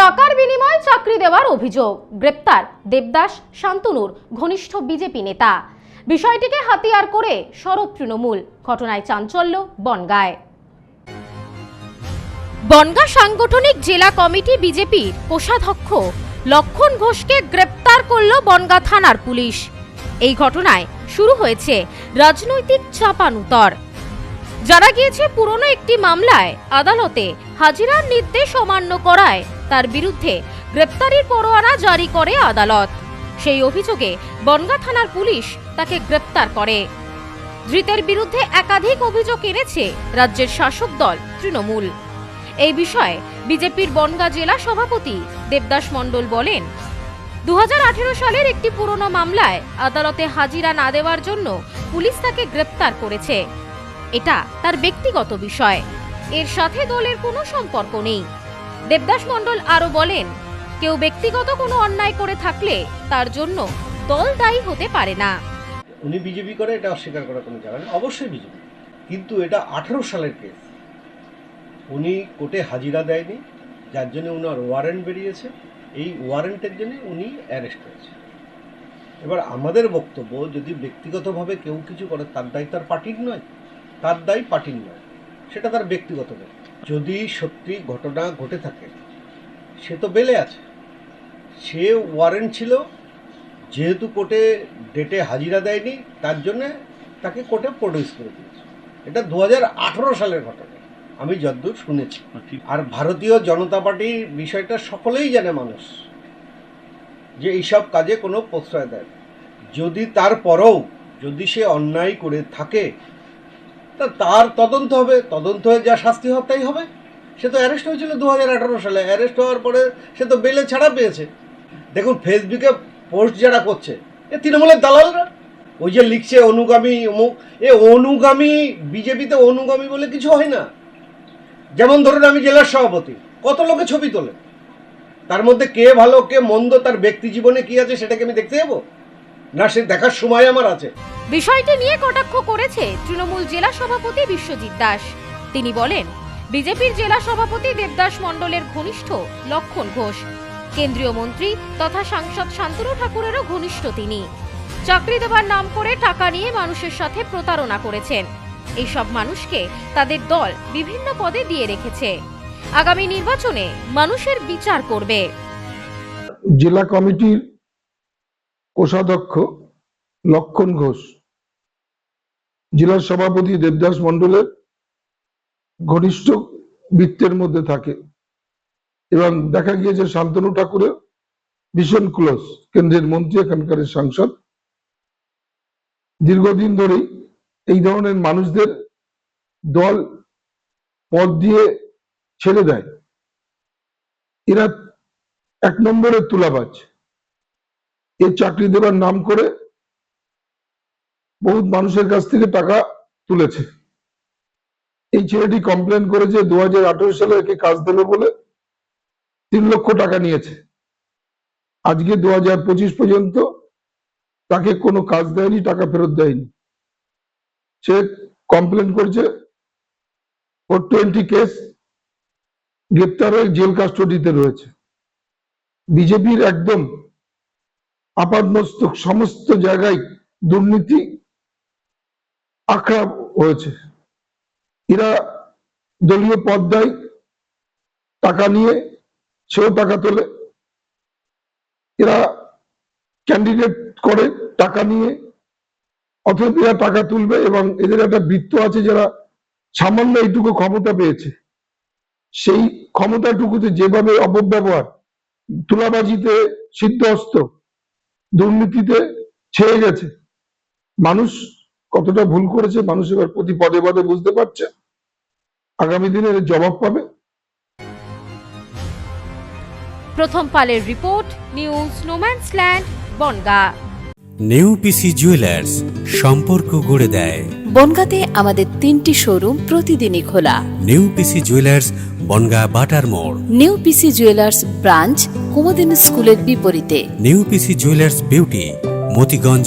টাকার বিনিময়ে চাকরি দেওয়ার অভিযোগ। গ্রেপ্তার দেবদাস শান্তনুর ঘনিষ্ঠ বিজেপি নেতা। বিষয়টিকে হাতিয়ার করে সরব তৃণমূল। ঘটনায় চাঞ্চল্য বনগায়। বনগা সাংগঠনিক জেলা কমিটি বিজেপির কোষাধ্যক্ষ লক্ষণ ঘোষকে গ্রেপ্তার করল বনগা থানার পুলিশ। এই ঘটনায় শুরু হয়েছে রাজনৈতিক চাপানুতর। জানা গিয়েছে, পুরনো একটি মামলায় আদালতে হাজিরার নির্দেশ অমান্য করায় তার বিরুদ্ধে গ্রেপ্তারির পরোয়ানা জারি করে আদালত। সেই অভিযোগে বনগা থানার পুলিশ তাকে গ্রেপ্তার করে। ধৃতের বিরুদ্ধে একাধিক অভিযোগ এনেছে রাজ্যের শাসক দল তৃণমূল। এই বিষয়ে বিজেপির বনগা জেলা সভাপতি দেবদাস মণ্ডল বলেন দু হাজার আঠেরো সালের একটি পুরনো মামলায় আদালতে হাজিরা না দেওয়ার জন্য পুলিশ তাকে গ্রেপ্তার করেছে। এটা তার ব্যক্তিগত বিষয়। এর সাথে দলের কোনো সম্পর্ক নেই। দেবদাস মণ্ডল আরও বলেন, কেউ ব্যক্তিগত কোনো অন্যায় করে থাকলে তার জন্য দল দায়ী হতে পারে না। উনি বিজেপি করে, এটা অস্বীকার করা কোনো জায়গা নেই। অবশ্যই বিজেপি। কিন্তু এটা আঠেরো সালের কেস উনি কোর্টে হাজিরা দেয়নি, যার জন্য ওনার ওয়ারেন্ট বেরিয়েছে। এই ওয়ারেন্টের জন্য উনি অ্যারেস্ট হয়েছে এবার আমাদের বক্তব্য, যদি ব্যক্তিগতভাবে কেউ কিছু করে, তার দায় তার পার্টির নয়। তার দায় পার্টির নয়। সেটা তার ব্যক্তিগত দায় যদি সত্যি ঘটনা ঘটে থাকে সে তো বেলে আছে। সে ওয়ারেন্ট ছিল যেহেতু কোর্টে ডেটে হাজিরা দেয়নি তার জন্যে তাকে কোর্টে প্রডিউস করে দিয়েছে। এটা দু হাজার আঠারো সালের ঘটনা আমি যদ্দূর শুনেছি। আর ভারতীয় জনতা পার্টির বিষয়টা সকলেই জানে মানুষ যে এইসব কাজে কোনো প্রশ্রয় দেয়। যদি তারপরেও যদি সে অন্যায় করে থাকে তার তদন্ত হবে, তদন্ত হয়ে যা শাস্তি হবে তাই হবে। সে তো অ্যারেস্ট হয়েছিল দু হাজার আঠেরো সালে। অ্যারেস্ট হওয়ার পরে সে তো বেলে ছাড়া পেয়েছে। দেখুন ফেসবুকে পোস্ট যারা করছে, এ তৃণমূলের দালালরা। ওই যে লিখছে অনুগামী অমুক, এ অনুগামী, বিজেপিতে অনুগামী বলে কিছু হয় না। যেমন ধরুন আমি জেলার সভাপতি, কত লোকে ছবি তোলে? তার মধ্যে কে ভালো, কে মন্দ, তার ব্যক্তি জীবনে কি আছে সেটাকে আমি দেখতে যাব? না, সে দেখার সময় আমার আছে। বিষয়টি নিয়ে কটাক্ষ করেছে তৃণমূল জেলা সভাপতি বিশ্বজিৎ দাস। তিনি বলেন, বিজেপির জেলা সভাপতি দেবদাস মণ্ডলের ঘনিষ্ঠ লক্ষণ ঘোষ। কেন্দ্রীয় মন্ত্রী তথা সাংসদ শান্তনু ঠাকুরেরও ঘনিষ্ঠ তিনি। চাকরি দেওয়ার নাম করে টাকা নিয়ে মানুষের সাথে প্রতারণা করেছেন। এইসব মানুষকে তাদের দল বিভিন্ন পদে দিয়ে রেখেছে। আগামী নির্বাচনে মানুষের বিচার করবে। জেলা কমিটির কোষাধ্যক্ষ লক্ষণ ঘোষ জেলার সভাপতি দেবদাস মন্ডলের ঘনিষ্ঠ বৃত্তের মধ্যে থাকে এবং দেখা গিয়েছে শান্তনু ঠাকুরের ভীষণ ক্লোজ কেন্দ্রের মন্ত্রী এখানকার সাংসদ। দীর্ঘদিন ধরেই এই ধরনের মানুষদের দল পদ দিয়ে ছেড়ে দেয়। এরা এক নম্বরের তুলাবাজ। এ চাকরি দেবার নাম করে বহুত মানুষের কাছ থেকে টাকা তুলেছে। এই ছেলেটি কমপ্লেন করেছে দু সালে একে কাজ দেবে বলে তিন লক্ষ টাকা নিয়েছে। আজকে দু পর্যন্ত তাকে কোনো কাজ দেয়নি, টাকা ফেরত দেয়নি। সে কমপ্লেন করছে ফোর টোয়েন্টি কেস গ্রেপ্তার হয়ে জেল কাস্টডিতে রয়েছে। বিজেপির একদম আপাদমস্তক সমস্ত জায়গায় দুর্নীতি আখড়া হয়েছে। এরা দলীয় পদ দেয় টাকা নিয়ে সেও টাকা তোলে। এরা ক্যান্ডিডেট করে টাকা নিয়ে। অথবা এরা টাকা তুলবে এবং এদের একটা বৃত্ত আছে যারা সামান্য এইটুকু ক্ষমতা পেয়েছে। সেই ক্ষমতাটুকুতে যেভাবে অপব্যবহার, তুলাবাজিতে সিদ্ধহস্ত, দুর্নীতিতে ছেয়ে গেছে। মানুষ কতটা ভুল করেছে মানুষ এবার প্রতি পদে পদে বুঝতে পারছে। আগামী দিনে জবাব পাবে। প্রথম পালের report news no man's land Bangaon. New PC jewellers সম্পর্ক গড়ে দেয়। বনগাঁতে আমাদের তিনটি শোরুম প্রতিদিনই খোলা। নেউপিসি জুয়েলার্স বনগা বাটার মোড়। নিউ পিসি জুয়েলার্স ব্রাঞ্চ কুমদিন স্কুলের বিপরীতে। New PC jewellers beauty Motiganj